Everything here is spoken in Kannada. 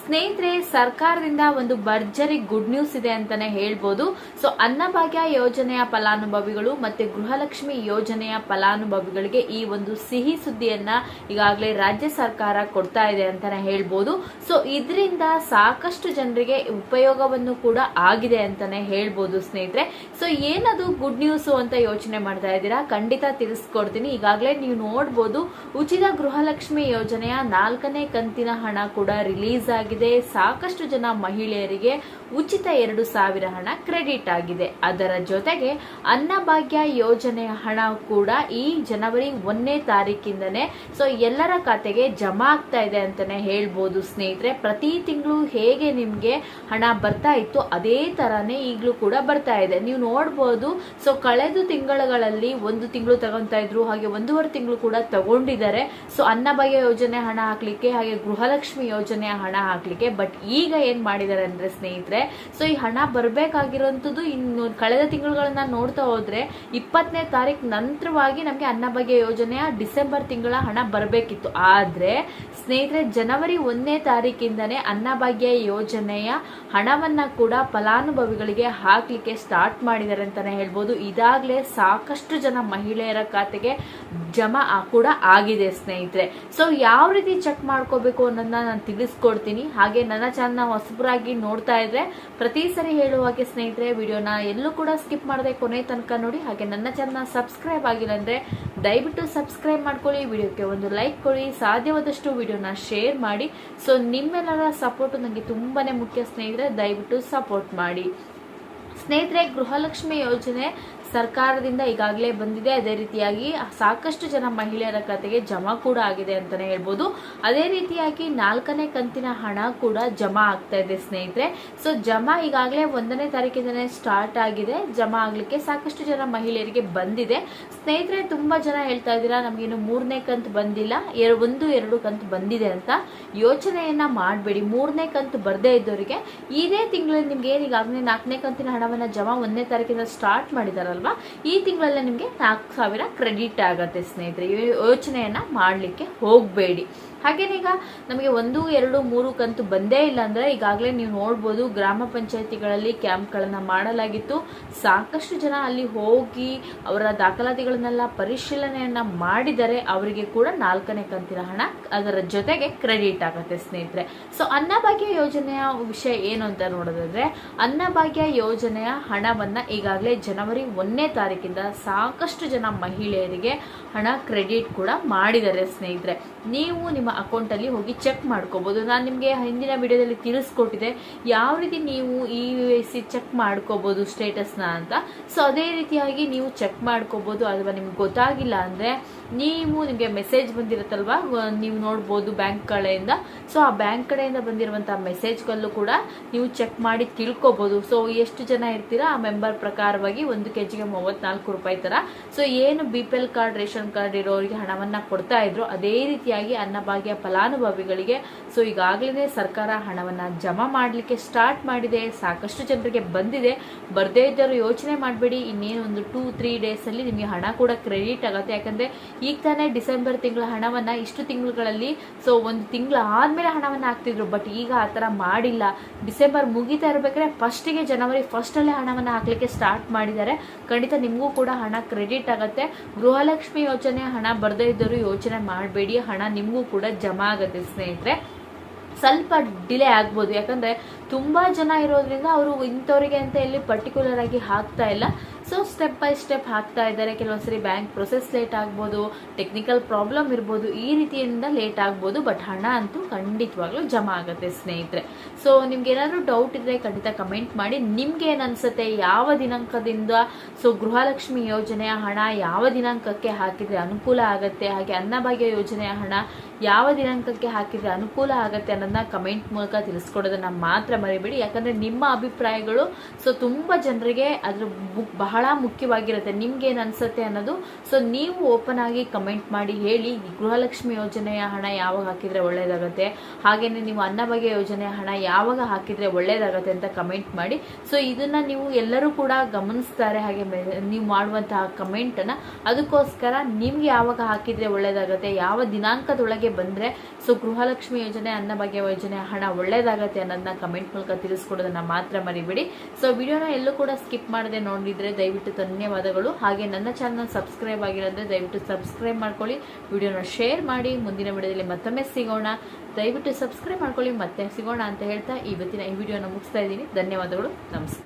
ಸ್ನೇಹಿತರೆ, ಸರ್ಕಾರದಿಂದ ಒಂದು ಭರ್ಜರಿ ಗುಡ್ ನ್ಯೂಸ್ ಇದೆ ಅಂತಾನೆ ಹೇಳ್ಬೋದು. ಸೊ ಅನ್ನಭಾಗ್ಯ ಯೋಜನೆಯ ಫಲಾನುಭವಿಗಳು ಮತ್ತೆ ಗೃಹಲಕ್ಷ್ಮಿ ಯೋಜನೆಯ ಫಲಾನುಭವಿಗಳಿಗೆ ಈ ಒಂದು ಸಿಹಿ ಸುದ್ದಿಯನ್ನ ಈಗಾಗಲೇ ರಾಜ್ಯ ಸರ್ಕಾರ ಕೊಡ್ತಾ ಇದೆ ಅಂತಾನೆ ಹೇಳ್ಬೋದು. ಸೊ ಇದರಿಂದ ಸಾಕಷ್ಟು ಜನರಿಗೆ ಉಪಯೋಗವನ್ನು ಕೂಡ ಆಗಿದೆ ಅಂತಾನೆ ಹೇಳ್ಬೋದು ಸ್ನೇಹಿತರೆ. ಸೊ ಏನದು ಗುಡ್ ನ್ಯೂಸ್ ಅಂತ ಯೋಚನೆ ಮಾಡ್ತಾ ಇದ್ದೀರಾ? ಖಂಡಿತ ತಿಳಿಸ್ಕೊಡ್ತೀನಿ. ಈಗಾಗಲೇ ನೀವು ನೋಡ್ಬೋದು, ಉಚಿತ ಗೃಹಲಕ್ಷ್ಮಿ ಯೋಜನೆಯ ನಾಲ್ಕನೇ ಕಂತಿನ ಹಣ ಕೂಡ ರಿಲೀಸ್ ಆಗಿದೆ. ಸಾಕಷ್ಟು ಜನ ಮಹಿಳೆಯರಿಗೆ ಉಚಿತ ಎರಡು ಸಾವಿರ ಹಣ ಕ್ರೆಡಿಟ್ ಆಗಿದೆ. ಅದರ ಜೊತೆಗೆ ಅನ್ನಭಾಗ್ಯ ಯೋಜನೆ ಹಣ ಕೂಡ ಈ ಜನವರಿ ಒಂದನೇ ತಾರೀಕಿಂದನೇ, ಸೊ ಎಲ್ಲರ ಖಾತೆಗೆ ಜಮಾ ಆಗ್ತಾ ಇದೆ ಅಂತಾನೆ ಹೇಳ್ಬೋದು ಸ್ನೇಹಿತರೆ. ಪ್ರತಿ ತಿಂಗಳು ಹೇಗೆ ನಿಮಗೆ ಹಣ ಬರ್ತಾ ಇತ್ತು ಅದೇ ತರಾನೇ ಈಗಲೂ ಕೂಡ ಬರ್ತಾ ಇದೆ. ನೀವು ನೋಡ್ಬೋದು, ಸೊ ಕಳೆದ ತಿಂಗಳುಗಳಲ್ಲಿ ಒಂದು ತಿಂಗಳು ತಗೊಂತಾ ಇದ್ರು, ಹಾಗೆ ಒಂದೂವರೆ ತಿಂಗಳು ಕೂಡ ತಗೊಂಡಿದ್ದಾರೆ. ಸೊ ಅನ್ನಭಾಗ್ಯ ಯೋಜನೆ ಹಣ ಹಾಕ್ಲಿಕ್ಕೆ, ಹಾಗೆ ಗೃಹಲಕ್ಷ್ಮಿ ಯೋಜನೆ ಹಣ ಹಾಕ್ಲಿಕ್ಕೆ ಬಟ್ ಈಗ ಏನ್ ಮಾಡಿದ್ದಾರೆ ಅಂದ್ರೆ ಸ್ನೇಹಿತರೆ ಸೊ ಈ ಹಣ ಬರ್ಬೇಕಾಗಿರೋಂಥದ್ದು ಇನ್ನು ಕಳೆದ ತಿಂಗಳುಗಳನ್ನ ನೋಡ್ತಾ ಹೋದ್ರೆ, ಇಪ್ಪತ್ತನೇ ತಾರೀಕು ನಂತರವಾಗಿ ನಮಗೆ ಅನ್ನಭಾಗ್ಯ ಯೋಜನೆಯ ಡಿಸೆಂಬರ್ ತಿಂಗಳ ಹಣ ಬರಬೇಕಿತ್ತು. ಆದ್ರೆ ಸ್ನೇಹಿತರೆ, ಜನವರಿ ಒಂದನೇ ತಾರೀಕಿಂದನೇ ಅನ್ನಭಾಗ್ಯ ಯೋಜನೆಯ ಹಣವನ್ನ ಕೂಡ ಫಲಾನುಭವಿಗಳಿಗೆ ಹಾಕ್ಲಿಕ್ಕೆ ಸ್ಟಾರ್ಟ್ ಮಾಡಿದ್ದಾರೆ ಅಂತಾನೆ ಹೇಳ್ಬೋದು. ಇದಾಗಲೇ ಸಾಕಷ್ಟು ಜನ ಮಹಿಳೆಯರ ಖಾತೆಗೆ ಜಮಾ ಕೂಡ ಆಗಿದೆ ಸ್ನೇಹಿತರೆ. ಸೊ ಯಾವ ರೀತಿ ಚೆಕ್ ಮಾಡ್ಕೋಬೇಕು ಅನ್ನೋದನ್ನ ನಾನು ತಿಳಿಸ್ಕೊಡ್ತೀನಿ. ಹಾಗೆ ನನ್ನ ಚಾನಲ್ನ ಹೊಸಬರಾಗಿ ನೋಡ್ತಾ ಇದ್ರೆ ಪ್ರತಿ ಸರಿ ಹೇಳುವ ಹಾಗೆ ಸ್ನೇಹಿತರೆ, ವಿಡಿಯೋನ ಎಲ್ಲೂ ಕೂಡ ಸ್ಕಿಪ್ ಮಾಡದೆ ಕೊನೆ ತನಕ ನೋಡಿ ಹಾಗೆ ನನ್ನ ಚಾನಲ್ನ ಸಬ್ಸ್ಕ್ರೈಬ್ ಆಗಿಲ್ಲ ಅಂದರೆ ದಯವಿಟ್ಟು ಸಬ್ಸ್ಕ್ರೈಬ್ ಮಾಡ್ಕೊಳ್ಳಿ, ವಿಡಿಯೋಕ್ಕೆ ಒಂದು ಲೈಕ್ ಕೊಡಿ, ಸಾಧ್ಯವಾದಷ್ಟು ವಿಡಿಯೋನ ಶೇರ್ ಮಾಡಿ. ಸೊ ನಿಮ್ಮೆಲ್ಲರ ಸಪೋರ್ಟ್ ನನಗೆ ತುಂಬಾನೇ ಮುಖ್ಯ ಸ್ನೇಹಿತರೆ, ದಯವಿಟ್ಟು ಸಪೋರ್ಟ್ ಮಾಡಿ. ಸ್ನೇಹಿತರೆ, ಗೃಹಲಕ್ಷ್ಮಿ ಯೋಜನೆ ಸರ್ಕಾರದಿಂದ ಈಗಾಗಲೇ ಬಂದಿದೆ. ಅದೇ ರೀತಿಯಾಗಿ ಸಾಕಷ್ಟು ಜನ ಮಹಿಳೆಯರ ಖಾತೆಗೆ ಜಮಾ ಕೂಡ ಆಗಿದೆ ಅಂತಾನೆ ಹೇಳ್ಬೋದು. ಅದೇ ರೀತಿಯಾಗಿ ನಾಲ್ಕನೇ ಕಂತಿನ ಹಣ ಕೂಡ ಜಮಾ ಆಗ್ತಾ ಇದೆ ಸ್ನೇಹಿತರೆ. ಸೊ ಜಮಾ ಈಗಾಗಲೇ ಒಂದನೇ ತಾರೀಕಿಂದನೇ ಸ್ಟಾರ್ಟ್ ಆಗಿದೆ. ಜಮಾ ಆಗ್ಲಿಕ್ಕೆ ಸಾಕಷ್ಟು ಜನ ಮಹಿಳೆಯರಿಗೆ ಬಂದಿದೆ. ಸ್ನೇಹಿತರೆ, ತುಂಬಾ ಜನ ಹೇಳ್ತಾ ಇದ್ದೀರಾ, ನಮಗಿನ್ನು ಮೂರನೇ ಕಂತು ಬಂದಿಲ್ಲ. ಎರ- ಒಂದು, ಎರಡು ಕಂತು ಬಂದಿದೆ ಅಂತ ಯೋಚನೆಯನ್ನ ಮಾಡಬೇಡಿ. ಮೂರನೇ ಕಂತು ಬರದೇ ಇದ್ದವರಿಗೆ ಇದೇ ತಿಂಗಳಲ್ಲಿ ನಿಮ್ಗೆ ಏನು ಈಗಾಗಲೇ ನಾಲ್ಕನೇ ಕಂತಿನ ಹಣವನ್ನ ಜಮಾ ಒಂದನೇ ತಾರೀಕಿಂದ ಸ್ಟಾರ್ಟ್ ಮಾಡಿದಾರಲ್ವಾ? ಈ ತಿಂಗಳಲ್ಲೇ ನಿಮಗೆ ನಾಲ್ಕು ಸಾವಿರ ಕ್ರೆಡಿಟ್ ಆಗತ್ತೆ ಸ್ನೇಹಿತರೆ. ಯೋಚನೆಯನ್ನ ಮಾಡಲಿಕ್ಕೆ ಹೋಗಬೇಡಿ. ಹಾಗೇನೀಗ ನಮಗೆ ಒಂದು, ಎರಡು, ಮೂರು ಕಂತು ಬಂದೇ ಇಲ್ಲ ಅಂದರೆ ಈಗಾಗಲೇ ನೀವು ನೋಡ್ಬೋದು ಗ್ರಾಮ ಪಂಚಾಯತಿಗಳಲ್ಲಿ ಕ್ಯಾಂಪ್ಗಳನ್ನು ಮಾಡಲಾಗಿತ್ತು. ಸಾಕಷ್ಟು ಜನ ಅಲ್ಲಿ ಹೋಗಿ ಅವರ ದಾಖಲಾತಿಗಳನ್ನೆಲ್ಲ ಪರಿಶೀಲನೆಯನ್ನು ಮಾಡಿದರೆ ಅವರಿಗೆ ಕೂಡ ನಾಲ್ಕನೇ ಕಂತಿನ ಹಣ ಅದರ ಜೊತೆಗೆ ಕ್ರೆಡಿಟ್ ಆಗುತ್ತೆ ಸ್ನೇಹಿತರೆ. ಸೊ, ಅನ್ನಭಾಗ್ಯ ಯೋಜನೆಯ ವಿಷಯ ಏನು ಅಂತ ನೋಡೋದಾದ್ರೆ, ಅನ್ನಭಾಗ್ಯ ಯೋಜನೆಯ ಹಣವನ್ನು ಈಗಾಗಲೇ ಜನವರಿ ಒಂದನೇ ತಾರೀಕಿಂದ ಸಾಕಷ್ಟು ಜನ ಮಹಿಳೆಯರಿಗೆ ಹಣ ಕ್ರೆಡಿಟ್ ಕೂಡ ಮಾಡಿದ್ದಾರೆ ಸ್ನೇಹಿತರೆ. ನೀವು ನಿಮ್ಮ ಅಕೌಂಟಲ್ಲಿ ಹೋಗಿ ಚೆಕ್ ಮಾಡ್ಕೋಬೋದು. ನಾನು ನಿಮಗೆ ಹಿಂದಿನ ವಿಡಿಯೋದಲ್ಲಿ ತಿಳಿಸ್ಕೊಟ್ಟಿದ್ದೆ. ಯಾವ ರೀತಿ ನೀವು ಈ ಸಿ ಚೆಕ್ ಮಾಡ್ಕೋಬೋದು ಸ್ಟೇಟಸ್ನ ಅಂತ. ಸೊ ಅದೇ ರೀತಿಯಾಗಿ ನೀವು ಚೆಕ್ ಮಾಡ್ಕೋಬೋದು ಅಥವಾ ನಿಮ್ಗೆ ಗೊತ್ತಾಗಿಲ್ಲ ಅಂದರೆ ನೀವು ನಿಮಗೆ ಮೆಸೇಜ್ ಬಂದಿರುತ್ತಲ್ವ? ನೀವು ನೋಡ್ಬೋದು ಬ್ಯಾಂಕ್ ಕಡೆಯಿಂದ. ಸೊ ಆ ಬ್ಯಾಂಕ್ ಕಡೆಯಿಂದ ಬಂದಿರುವಂಥ ಮೆಸೇಜ್ಗಳಲ್ಲೂ ಕೂಡ ನೀವು ಚೆಕ್ ಮಾಡಿ ತಿಳ್ಕೊಬೋದು. ಸೊ ಎಷ್ಟು ಜನ ಇರ್ತೀರಾ? ಆ ಮೆಂಬರ್ ಪ್ರಕಾರವಾಗಿ ಒಂದು ಕೆ ಜಿಗೆ ಮೂವತ್ನಾಲ್ಕು ರೂಪಾಯಿ ಥರ ಸೊ ಏನು B P L card ration card ಇರೋರಿಗೆ ಹಣವನ್ನು ಕೊಡ್ತಾ ಇದ್ರು, ಅದೇ ರೀತಿಯಾಗಿ ಅನ್ನಭಾಗ್ಯ ಫಲಾನುಭವಿಗಳಿಗೆ. ಸೊ ಈಗಾಗಲೇ ಸರ್ಕಾರ ಹಣವನ್ನು ಜಮಾ ಮಾಡಲಿಕ್ಕೆ ಸ್ಟಾರ್ಟ್ ಮಾಡಿದೆ. ಸಾಕಷ್ಟು ಜನರಿಗೆ ಬಂದಿದೆ. ಬರದೇ ಇದ್ದವರು ಯೋಚನೆ ಮಾಡಬೇಡಿ. ಇನ್ನೇನು ಒಂದು ಟೂ ತ್ರೀ ಡೇಸಲ್ಲಿ ನಿಮಗೆ ಹಣ ಕೂಡ ಕ್ರೆಡಿಟ್ ಆಗುತ್ತೆ. ಯಾಕಂದರೆ ಈಗ ತಾನೇ ಡಿಸೆಂಬರ್ ತಿಂಗಳ ಹಣವನ್ನು ಇಷ್ಟು ತಿಂಗಳುಗಳಲ್ಲಿ ಸೊ ಒಂದು ತಿಂಗಳು ಆದಮೇಲೆ ಹಣವನ್ನು ಹಾಕ್ತಿದ್ರು. ಬಟ್ ಈಗ ಆ ಥರ ಮಾಡಿಲ್ಲ. ಡಿಸೆಂಬರ್ ಮುಗಿತಾ ಇರಬೇಕಾದ್ರೆ ಫಸ್ಟಿಗೆ ಜನವರಿ ಫಸ್ಟಲ್ಲೇ ಹಣವನ್ನು ಹಾಕಲಿಕ್ಕೆ ಸ್ಟಾರ್ಟ್ ಮಾಡಿದ್ದಾರೆ. ಖಂಡಿತ ನಿಮಗೂ ಕೂಡ ಹಣ ಕ್ರೆಡಿಟ್ ಆಗುತ್ತೆ. ಗೃಹಲಕ್ಷ್ಮಿ ಯೋಜನೆ, ಹಣ ಬರದೇ ಇದ್ದವರು ಯೋಚನೆ ಮಾಡಬೇಡಿ. ಹಣ ನಿಮಗೂ ಕೂಡ ಜಮಾ ಆಗುತ್ತೆ ಸ್ನೇಹಿತರೆ. ಸ್ವಲ್ಪ ಡಿಲೇ ಆಗ್ಬೋದು. ಯಾಕಂದರೆ ತುಂಬ ಜನ ಇರೋದ್ರಿಂದ ಅವರು ಇಂಥವ್ರಿಗೆ ಅಂತ ಇಲ್ಲಿ ಪರ್ಟಿಕ್ಯುಲರ್ ಆಗಿ ಹಾಕ್ತಾ ಇಲ್ಲ. ಸೊ ಸ್ಟೆಪ್ ಬೈ ಸ್ಟೆಪ್ ಹಾಕ್ತಾ ಇದ್ದಾರೆ. ಕೆಲವೊಂದ್ಸರಿ ಬ್ಯಾಂಕ್ ಪ್ರೊಸೆಸ್ ಲೇಟ್ ಆಗ್ಬೋದು ಟೆಕ್ನಿಕಲ್ ಪ್ರಾಬ್ಲಮ್ ಇರ್ಬೋದು, ಈ ರೀತಿಯಿಂದ ಲೇಟ್ ಆಗ್ಬೋದು ಬಟ್ ಹಣ ಅಂತೂ ಖಂಡಿತವಾಗ್ಲೂ ಜಮಾ ಆಗುತ್ತೆ ಸ್ನೇಹಿತರೆ. ಸೊ ನಿಮ್ಗೆ ಏನಾದರೂ ಡೌಟ್ ಇದ್ರೆ ಖಂಡಿತ ಕಮೆಂಟ್ ಮಾಡಿ. ನಿಮ್ಗೆ ಏನು ಅನ್ಸುತ್ತೆ? ಯಾವ ದಿನಾಂಕದಿಂದ? ಸೊ ಗೃಹಲಕ್ಷ್ಮಿ ಯೋಜನೆಯ ಹಣ ಯಾವ ದಿನಾಂಕಕ್ಕೆ ಹಾಕಿದ್ರೆ ಅನುಕೂಲ ಆಗುತ್ತೆ? ಹಾಗೆ ಅನ್ನಭಾಗ್ಯ ಯೋಜನೆಯ ಹಣ ಯಾವ ದಿನಾಂಕಕ್ಕೆ ಹಾಕಿದ್ರೆ ಅನುಕೂಲ ಆಗುತ್ತೆ ಅನ್ನೋದನ್ನ ಕಮೆಂಟ್ ಮೂಲಕ ತಿಳಿಸ್ಕೊಡೋದನ್ನ ಮಾತ್ರ ಮರಿಬೇಡಿ. ಯಾಕಂದ್ರೆ ನಿಮ್ಮ ಅಭಿಪ್ರಾಯಗಳು ಸೊ ತುಂಬ ಜನರಿಗೆ ಅದ್ರ ಬಹಳ ಮುಖ್ಯವಾಗಿರುತ್ತೆ. ನಿಮ್ಗೆ ಏನ್ ಅನ್ಸುತ್ತೆ ಅನ್ನೋದು ಸೊ ನೀವು ಓಪನ್ ಆಗಿ ಕಮೆಂಟ್ ಮಾಡಿ ಹೇಳಿ ಗೃಹಲಕ್ಷ್ಮಿ ಯೋಜನೆಯ ಹಣ ಯಾವಾಗ ಹಾಕಿದ್ರೆ ಒಳ್ಳೇದಾಗುತ್ತೆ? ಹಾಗೇನೆ ನೀವು ಅನ್ನಭಾಗ್ಯ ಯೋಜನೆಯ ಹಣ ಯಾವಾಗ ಹಾಕಿದ್ರೆ ಒಳ್ಳೇದಾಗುತ್ತೆ ಅಂತ ಕಮೆಂಟ್ ಮಾಡಿ. ಸೊ ಇದನ್ನ ನೀವು ಎಲ್ಲರೂ ಕೂಡ ಗಮನಿಸ್ತಾರೆ. ಹಾಗೆ ನೀವು ಮಾಡುವಂತಹ ಕಮೆಂಟನ್ನು, ಅದಕ್ಕೋಸ್ಕರ ನಿಮ್ಗೆ ಯಾವಾಗ ಹಾಕಿದ್ರೆ ಒಳ್ಳೇದಾಗುತ್ತೆ, ಯಾವ ದಿನಾಂಕದೊಳಗೆ ಬಂದ್ರೆ ಸೊ ಗೃಹಲಕ್ಷ್ಮಿ ಯೋಜನೆ, ಅನ್ನಭಾಗ್ಯ ಯೋಜನೆ, ಹಣ ಒಳ್ಳೇದಾಗತ್ತೆ ಅನ್ನೋದನ್ನ ಕಮೆಂಟ್ ಮೂಲಕ ತಿಳಿಸ್ಕೊಡೋದನ್ನ ಮಾತ್ರ ಮರಿಬೇಡಿ. ಸೊ ವಿಡಿಯೋನ ಎಲ್ಲೂ ಕೂಡ ಸ್ಕಿಪ್ ಮಾಡದೆ ನೋಡಿದರೆ ದಯವಿಟ್ಟು ಧನ್ಯವಾದಗಳು. ಹಾಗೆ ನನ್ನ ಚಾನಲ್ ಸಬ್ಸ್ಕ್ರೈಬ್ ಆಗಿರೋದ್ರೆ ದಯವಿಟ್ಟು ಸಬ್ಸ್ಕ್ರೈಬ್ ಮಾಡ್ಕೊಳ್ಳಿ. ವಿಡಿಯೋನ ಶೇರ್ ಮಾಡಿ. ಮುಂದಿನ ವಿಡಿಯೋದಲ್ಲಿ ಮತ್ತೊಮ್ಮೆ ಸಿಗೋಣ. ದಯವಿಟ್ಟು ಸಬ್ಸ್ಕ್ರೈಬ್ ಮಾಡ್ಕೊಳ್ಳಿ. ಮತ್ತೆ ಸಿಗೋಣ ಅಂತ ಹೇಳ್ತಾ ಇವತ್ತಿನ ಈ ವಿಡಿಯೋನ ಮುಗಿಸ್ತಾ ಇದ್ದೀನಿ. ಧನ್ಯವಾದಗಳು. ನಮಸ್ಕಾರ.